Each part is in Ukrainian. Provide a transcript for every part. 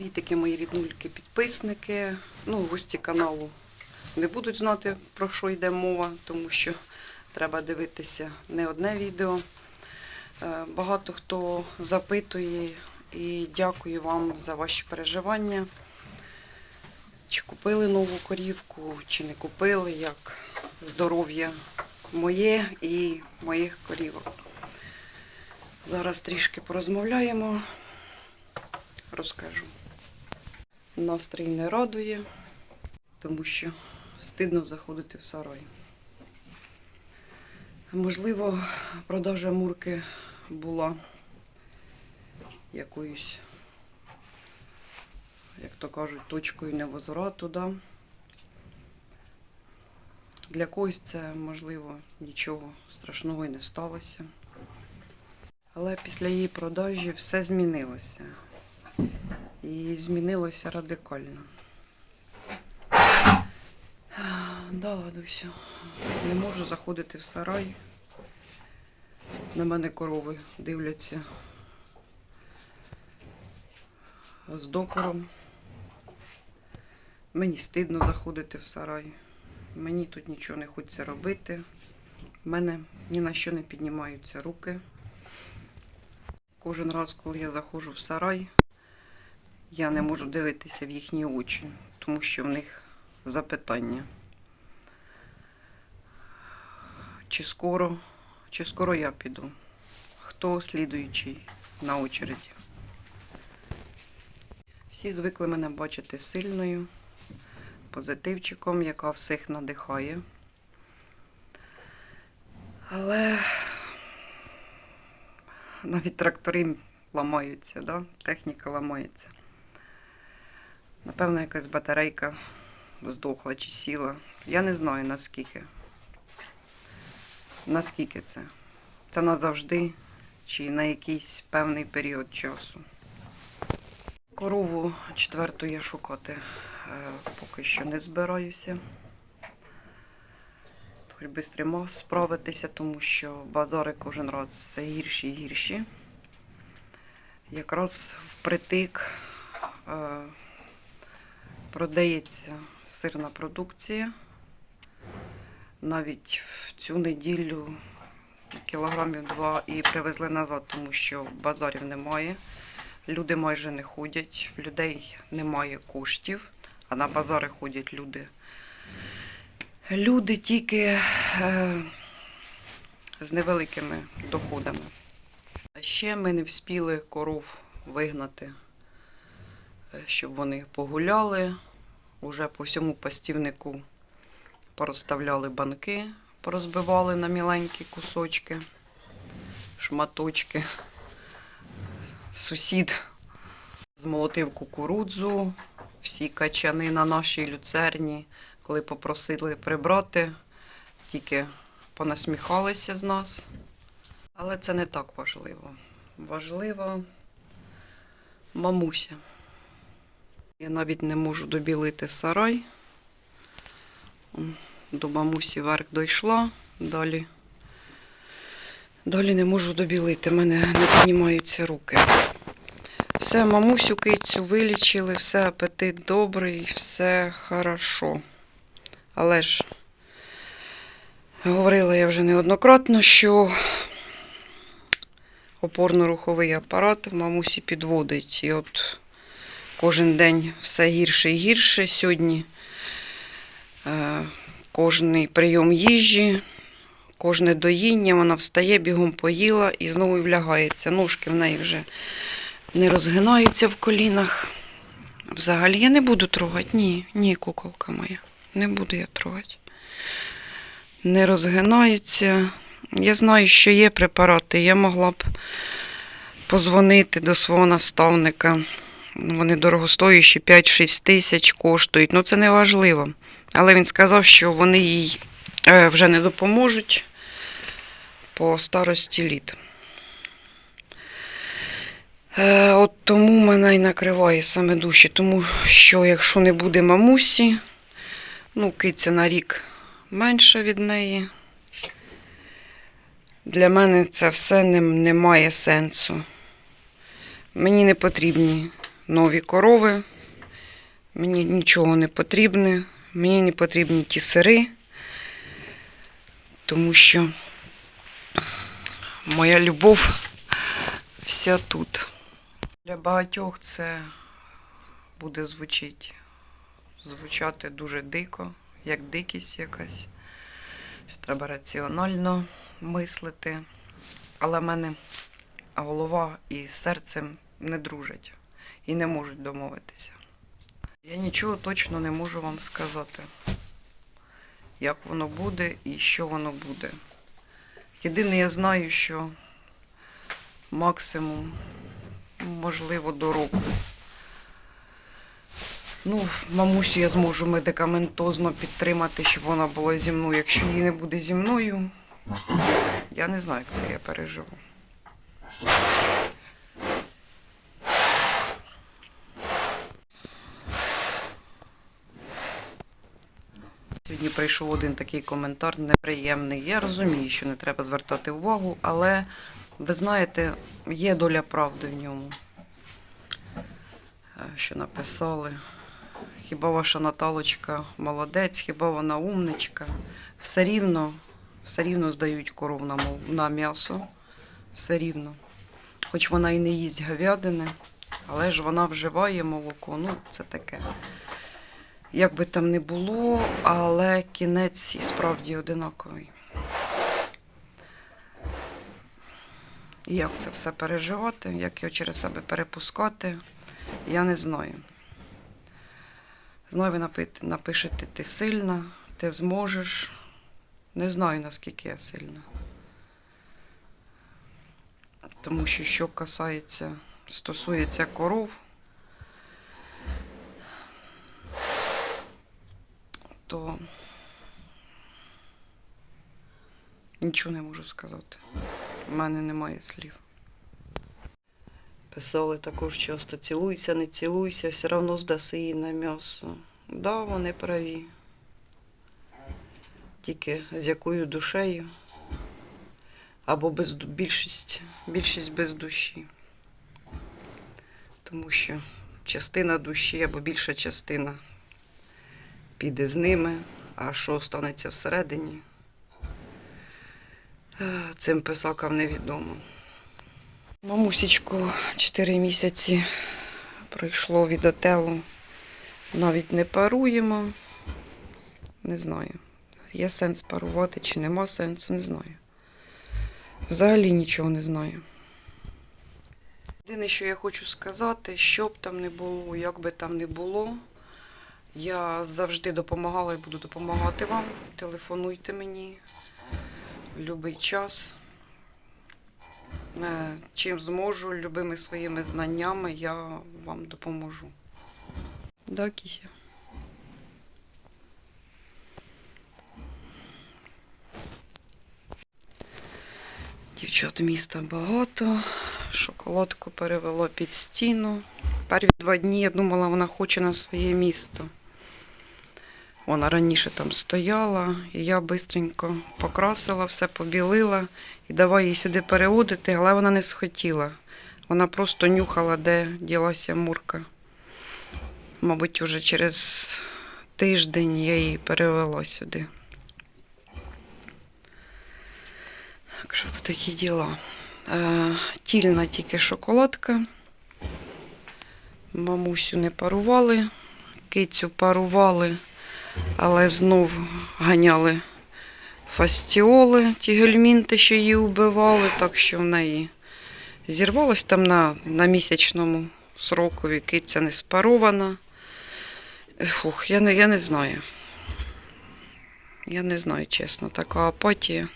Вітики, мої ріднульки, підписники. Ну, гості каналу не будуть знати, про що йде мова, тому що треба дивитися не одне відео. Е, Багато хто запитує і дякую вам за ваші переживання. Чи купили нову корівку, чи не купили, як здоров'я моє і моїх корівок. Зараз трішки порозмовляємо, розкажу. Настрій не радує, тому що стидно заходити в сарай. Можливо, продажа мурки була якоюсь, як то кажуть, точкою невозврату. Да? Для когось це, можливо, нічого страшного і не сталося. Але після її продажі все змінилося. І змінилося радикально. Да, Дуся, не можу заходити в сарай. На мене корови дивляться з докором. Мені стидно заходити в сарай. Мені тут нічого не хочеться робити. В мене ні на що не піднімаються руки. Кожен раз, коли я заходжу в сарай, я не можу дивитися в їхні очі, тому що в них запитання. Чи скоро, чи скоро я піду? Хто слідуючий на очереді? Всі звикли мене бачити сильною, позитивчиком, яка всіх надихає. Але навіть трактори ламаються, да? техніка ламається. Напевно, якась батарейка здохла чи сіла. Я не знаю наскільки. Наскільки це? Це назавжди чи на якийсь певний період часу. Корову четверту я шукати е, поки що не збираюся. Хоч би стріма справитися, тому що базари кожен раз все гірші і гірші. Якраз впритик е, продається сирна продукція. Навіть в цю неділю кілограмів два і привезли назад, тому що базарів немає. Люди майже не ходять, в людей немає коштів, а на базари ходять люди. Люди тільки е, з невеликими доходами. Ще ми не вспіли коров вигнати, щоб вони погуляли. Уже по всьому пастівнику порозставляли банки, порозбивали на міленькі кусочки, шматочки. Сусід змолотив кукурудзу, всі качани на нашій люцерні, коли попросили прибрати, тільки понасміхалися з нас. Але це не так важливо. Важливо мамуся. Я навіть не можу добілити сарай. До мамусі верх дійшла, далі. Далі не можу добілити, мене не піднімаються руки. Все, мамусю кицю вилічили, все апетит добрий, все хорошо. Але ж говорила я вже неоднократно, що опорно-руховий апарат мамусі підводить. І от кожен день все гірше і гірше. Сьогодні е, кожний прийом їжі, кожне доїння, вона встає, бігом поїла і знову влягається. Ножки в неї вже не розгинаються в колінах. Взагалі я не буду трогати. Ні, ні, куколка моя. Не буду я трогати. Не розгинаються. Я знаю, що є препарати. Я могла б позвонити до свого наставника. Вони дорогостоящі, 5-6 тисяч коштують. Ну це не важливо. Але він сказав, що вони їй е, вже не допоможуть по старості літ. Е, От тому мене й накриває саме душі, тому що якщо не буде мамусі, ну, киця на рік менше від неї. Для мене це все не, не має сенсу. Мені не потрібні нові корови. Мені нічого не потрібне. Мені не потрібні ті сири, тому що моя любов вся тут. Для багатьох це буде звучити, звучати дуже дико, як дикість якась. Треба раціонально мислити. Але в мене голова і серцем не дружать і не можуть домовитися. Я нічого точно не можу вам сказати, як воно буде і що воно буде. Єдине, я знаю, що максимум, можливо, до року. Ну, мамусю я зможу медикаментозно підтримати, щоб вона була зі мною. Якщо її не буде зі мною, я не знаю, як це я переживу. Сьогодні прийшов один такий коментар неприємний. Я розумію, що не треба звертати увагу, але ви знаєте, є доля правди в ньому. Е, Що написали. Хіба ваша Наталочка молодець, хіба вона умничка. Все рівно, все рівно здають коров на, на м'ясо. Все рівно. Хоч вона і не їсть говядини, але ж вона вживає молоко. Ну, це таке. Як би там не було, але кінець і справді одинаковий. Як це все переживати, як його через себе перепускати, я не знаю. Напи- напишете, ти сильна, ти зможеш. Не знаю, наскільки я сильна. Тому що, що касається, стосується коров, то нічого не можу сказати. У мене немає слів. Писали також часто цілуйся, не цілуйся, все одно здаси її на м'ясо. Да, вони праві. Тільки з якою душею. Або без більшість, більшість без душі. Тому що частина душі або більша частина піде з ними, а що станеться всередині, е, цим писакам невідомо. Мамусічку 4 місяці пройшло від отелу. Навіть не паруємо. Не знаю. Є сенс парувати чи нема сенсу, не знаю. Взагалі нічого не знаю. Єдине, що я хочу сказати, що б там не було, як би там не було, я завжди допомагала і буду допомагати вам. Телефонуйте мені в будь-який час. Е, Чим зможу, любими своїми знаннями я вам допоможу. Да, Кіся? Дівчат міста багато. Шоколадку перевело під стіну. Перші два дні я думала, вона хоче на своє місто. Вона раніше там стояла, і я швидко покрасила, все побілила і давай її сюди переводити, але вона не схотіла. Вона просто нюхала, де ділася мурка. Мабуть, уже через тиждень я її перевела сюди. Так що тут такі діла. Е, тільна тільки шоколадка. Мамусю не парували, кицю парували, але знов ганяли фастіоли, ті гельмінти, що її вбивали, так що в неї зірвалось там на, на місячному срокові, киця не спарована. Фух, я не, я не знаю. Я не знаю, чесно, така апатія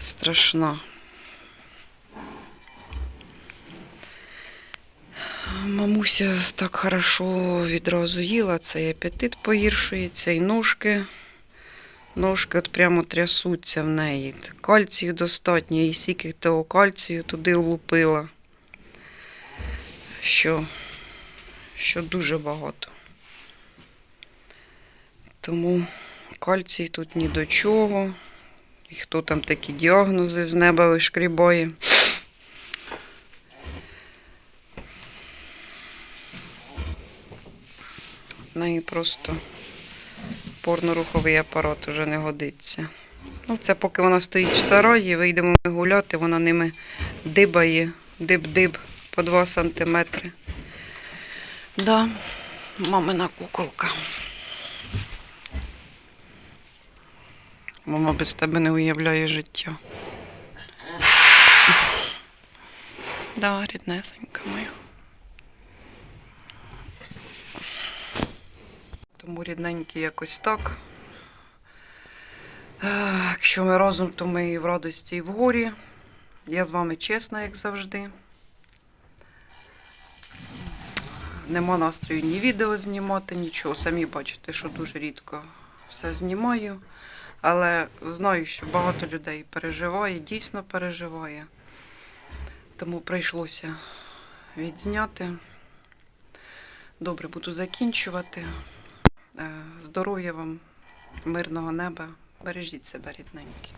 страшна. Мамуся так хорошо відразу їла, цей апетит погіршується, і ножки. Ножки от прямо трясуться в неї. Кальцію достатньо, і стільки того кальцію туди влупила. Що, що дуже багато. Тому кальцій тут ні до чого. І хто там такі діагнози з неба вишкрібає. В неї просто порно-руховий апарат вже не годиться. Ну, це поки вона стоїть в сараї, вийдемо ми гуляти, вона ними дибає, диб-диб по 2 сантиметри. Да, мамина куколка. Мама без тебе не уявляє життя. Да, ріднесенька моя. Тому рідненькі якось так. Е, Якщо ми разом, то ми і в радості, і в горі. Я з вами чесна, як завжди. Нема настрою ні відео знімати, нічого. Самі бачите, що дуже рідко все знімаю. Але знаю, що багато людей переживає, дійсно переживає. Тому прийшлося відзняти. Добре, буду закінчувати. Е, Здоров'я вам, мирного неба. Бережіть себе, рідненькі.